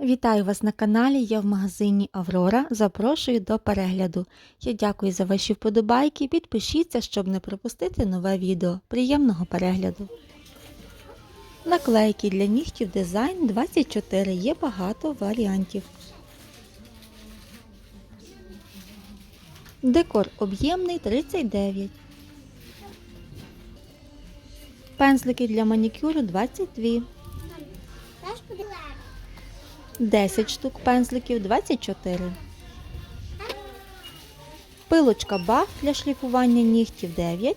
Вітаю вас на каналі. Я в магазині Аврора. Запрошую до перегляду. Я дякую за ваші вподобайки. Підпишіться, щоб не пропустити нове відео. Приємного перегляду. Наклейки для нігтів дизайн 24. Є багато варіантів. Декор об'ємний 39. Пензлики для манікюру 22. 10 штук пензликів 24. Пилочка баф для шліфування нігтів 9.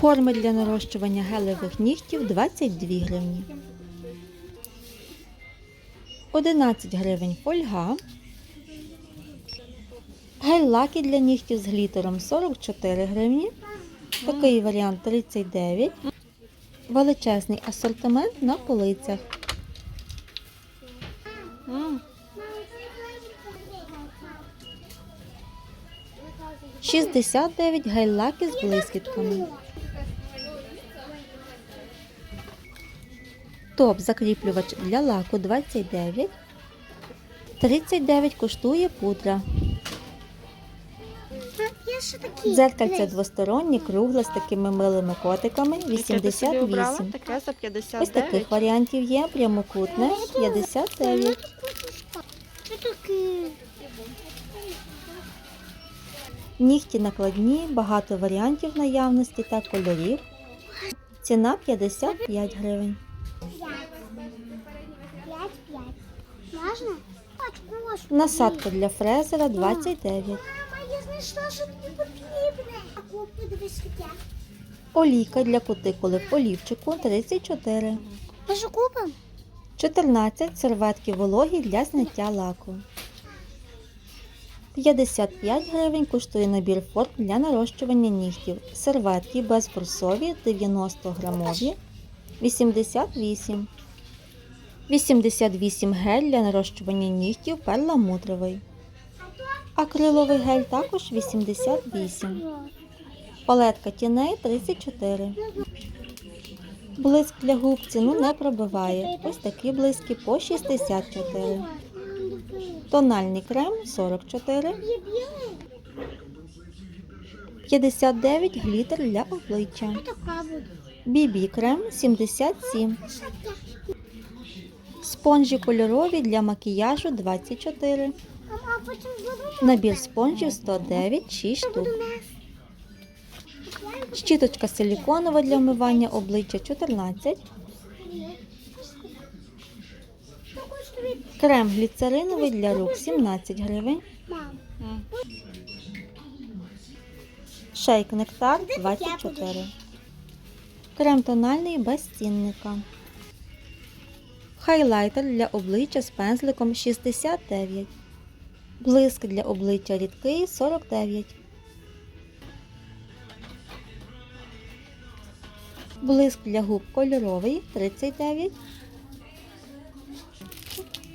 Форми для нарощування гелевих нігтів 22 гривні. 11 гривень фольга. Гель-лаки для нігтів з глітером 44 гривні. Такий варіант 39. Величезний асортимент на полицях. 69 гель-лаки з блискітками. Топ закріплювач для лаку 29. 39 коштує пудра. Дзеркальце двостороннє, кругле з такими милими котиками 88. Таке Ось таких варіантів є прямокутне 59. Що? Нігті накладні, багато варіантів наявності та кольорів. Ціна 55 гривень. Насадка для фрезера 29. Знайшла, що тобі потрібне. А купи дивись таке. Олійка для кутикули в олівчику 34. Ми що купимо? 14 серветки вологі для зняття лаку. 55 гривень коштує набір форм для нарощування нігтів. Серветки безфорсові 90 грамові 88. 88 гель для нарощування нігтів перламутровий. Акриловий гель також 88. Палетка тіней 34. Блиск для губ ціну не пробиває. Ось такі блиски по 64. Тональний крем 44. 59 глітер для обличчя. BB крем 77. Спонжі кольорові для макіяжу 24. Набір спонжів 109, 6 штук. Щіточка силіконова для вмивання обличчя 14. Що хочеш тобі? Крем гліцериновий для рук 17 гривень. Шейк нектар 24. Крем тональний без цінника. Хайлайтер для обличчя з пензликом 69. Блиск для обличчя рідкий 49. Блиск для губ кольоровий 39.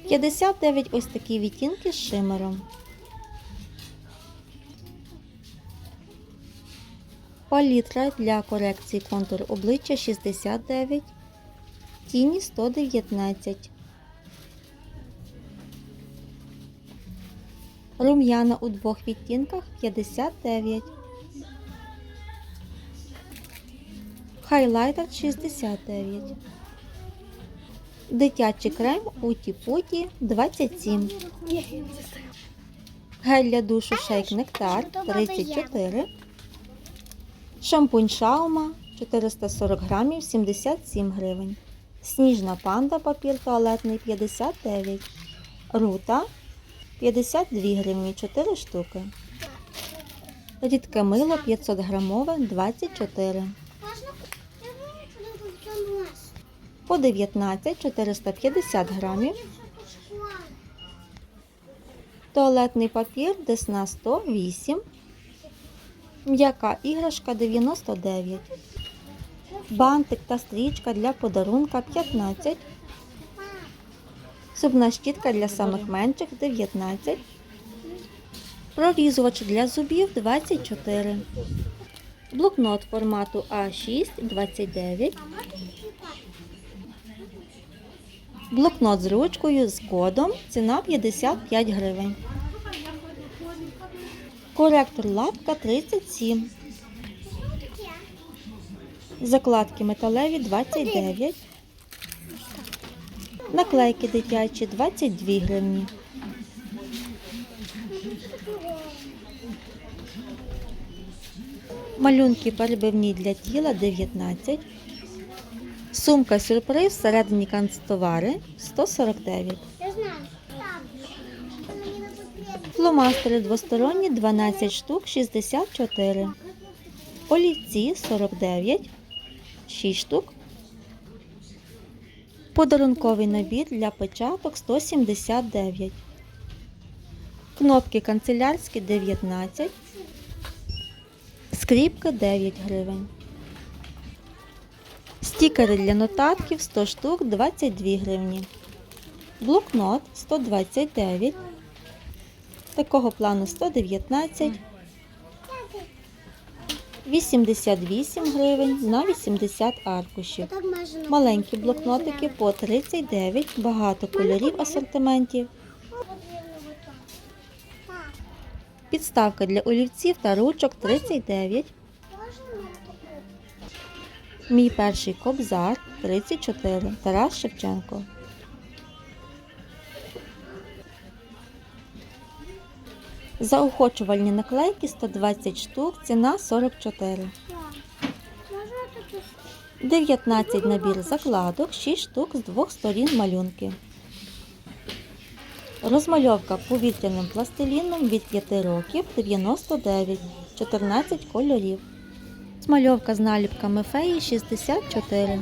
59 ось такі відтінки з шимером. Палітра для корекції контуру обличчя 69, тіні 119. Рум'яна у двох відтінках 59. Хайлайтер 69. Дитячий крем Уті-Путі 27. Гель для душу шейк нектар 34. Шампунь Шаума 440 грамів 77 гривень. Сніжна панда папір туалетний 59. Рута 52 гривні 4 штуки. Рідке мило 500 грамове 24. Можна? Я думаю, що тут цьому нас. По 19 450 грамів. Туалетний папір Десна 108. М'яка іграшка 99. Бантик та стрічка для подарунка 15. Зубна щітка для самих менших 19. Прорізувач для зубів 24. Блокнот формату А6 29. Блокнот з ручкою з кодом. Ціна 55 гривень. Коректор лапка 37. Закладки металеві 29. Наклейки дитячі 22 гривні. Малюнки перебивні для тіла 19. Сумка сюрприз всередині канцтовари 149. Я знаю. Там. Це мені не потрібно. Фломастери двосторонні 12 штук 64. Олівці 49, 6 штук. Подарунковий набір для печаток 179. Кнопки канцелярські 19. Скріпка 9 гривень. Стікери для нотатків 100 штук 22 гривні. Блокнот 129. Такого плану 119, 88 гривень на 80 аркушів. Маленькі блокнотики по 39, багато кольорів асортиментів. Підставка для олівців та ручок 39. Можна? Мій перший кобзар 34. Тарас Шевченко. Заохочувальні наклейки 120 штук, ціна 44. Так. Можна таку? 19 набір закладок, 6 штук з двох сторін малюнки. Розмальовка повітряним пластиліном від 5 років 99, 14 кольорів. Змальовка з наліпками феї 64.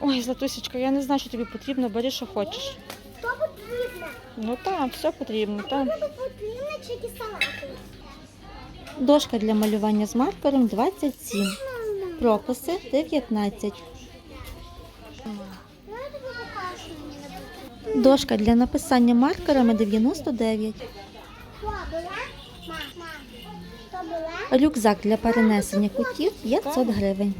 Ой, Златусечка, я не знаю, що тобі потрібно, бери, що хочеш. То потрібно. Ну так, все потрібно. Так. Тобі потрібно чики салати. Дошка для малювання з маркером 27. Прописи 19. Ну, я тобі покажу, що мені не потрібно. Дошка для написання маркерами 99. То була? Мам, мам. То була? Рюкзак для перенесення кутів 500 гривень.